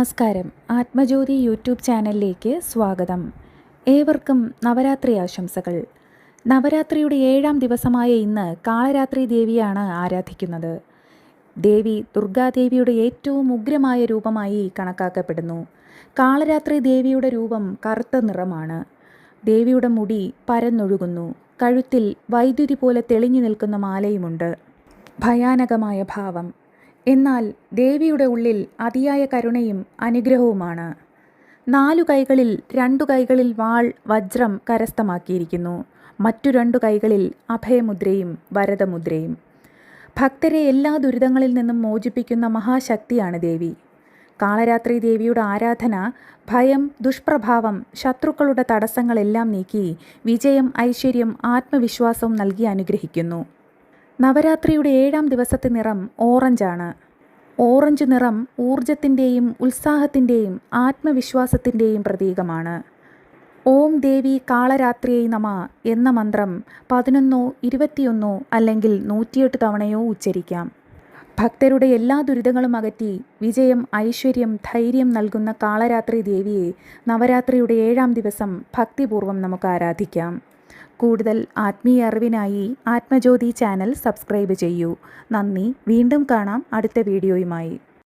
നമസ്കാരം. ആത്മജ്യോതി യൂട്യൂബ് ചാനലിലേക്ക് സ്വാഗതം. ഏവർക്കും നവരാത്രി ആശംസകൾ. നവരാത്രിയുടെ ഏഴാം ദിവസമായ ഇന്ന് കാളരാത്രി ദേവിയാണ് ആരാധിക്കുന്നത്. ദേവി ദുർഗാദേവിയുടെ ഏറ്റവും ഉഗ്രമായ രൂപമായി കണക്കാക്കപ്പെടുന്നു. കാളരാത്രി ദേവിയുടെ രൂപം കറുത്ത നിറമാണ്. ദേവിയുടെ മുടി പരന്നൊഴുകുന്നു. കഴുത്തിൽ വൈദ്യുതി പോലെ തെളിഞ്ഞു നിൽക്കുന്ന മാലയുമുണ്ട്. ഭയാനകമായ ഭാവം. എന്നാൽ ദേവിയുടെ ഉള്ളിൽ അതിയായ കരുണയും അനുഗ്രഹവുമാണ്. നാലു കൈകളിൽ രണ്ടു കൈകളിൽ വാൾ വജ്രം കരസ്ഥമാക്കിയിരിക്കുന്നു. മറ്റു രണ്ടു കൈകളിൽ അഭയമുദ്രയും വരദമുദ്രയും. ഭക്തരെ എല്ലാ ദുരിതങ്ങളിൽ നിന്നും മോചിപ്പിക്കുന്ന മഹാശക്തിയാണ് ദേവി. കാളരാത്രി ദേവിയുടെ ആരാധന ഭയം ദുഷ്പ്രഭാവം ശത്രുക്കളുടെ തടസ്സങ്ങളെല്ലാം നീക്കി വിജയം ഐശ്വര്യം ആത്മവിശ്വാസവും നൽകി അനുഗ്രഹിക്കുന്നു. നവരാത്രിയുടെ ഏഴാം ദിവസത്തെ നിറം ഓറഞ്ചാണ്. ഓറഞ്ച് നിറം ഊർജത്തിന്റെയും ഉത്സാഹത്തിന്റെയും ആത്മവിശ്വാസത്തിന്റെയും പ്രതീകമാണ്. ഓം ദേവി കാളരാത്രിയെ നമ എന്ന മന്ത്രം പതിനൊന്നോ ഇരുപത്തിയൊന്നോ അല്ലെങ്കിൽ നൂറ്റിയെട്ട് തവണയോ ഉച്ചരിക്കാം. ഭക്തരുടെ എല്ലാ ദുരിതങ്ങളും അകറ്റി വിജയം ഐശ്വര്യം ധൈര്യം നൽകുന്ന കാളരാത്രി ദേവിയെ നവരാത്രിയുടെ ഏഴാം ദിവസം ഭക്തിപൂർവം നമുക്ക് ആരാധിക്കാം. കൂടുതൽ ആത്മീയ അറിവിനായി ആത്മജ്യോതി ചാനൽ സബ്സ്ക്രൈബ് ചെയ്യൂ. നന്ദി വീണ്ടും കാണാം അടുത്ത വീഡിയോയുമായി.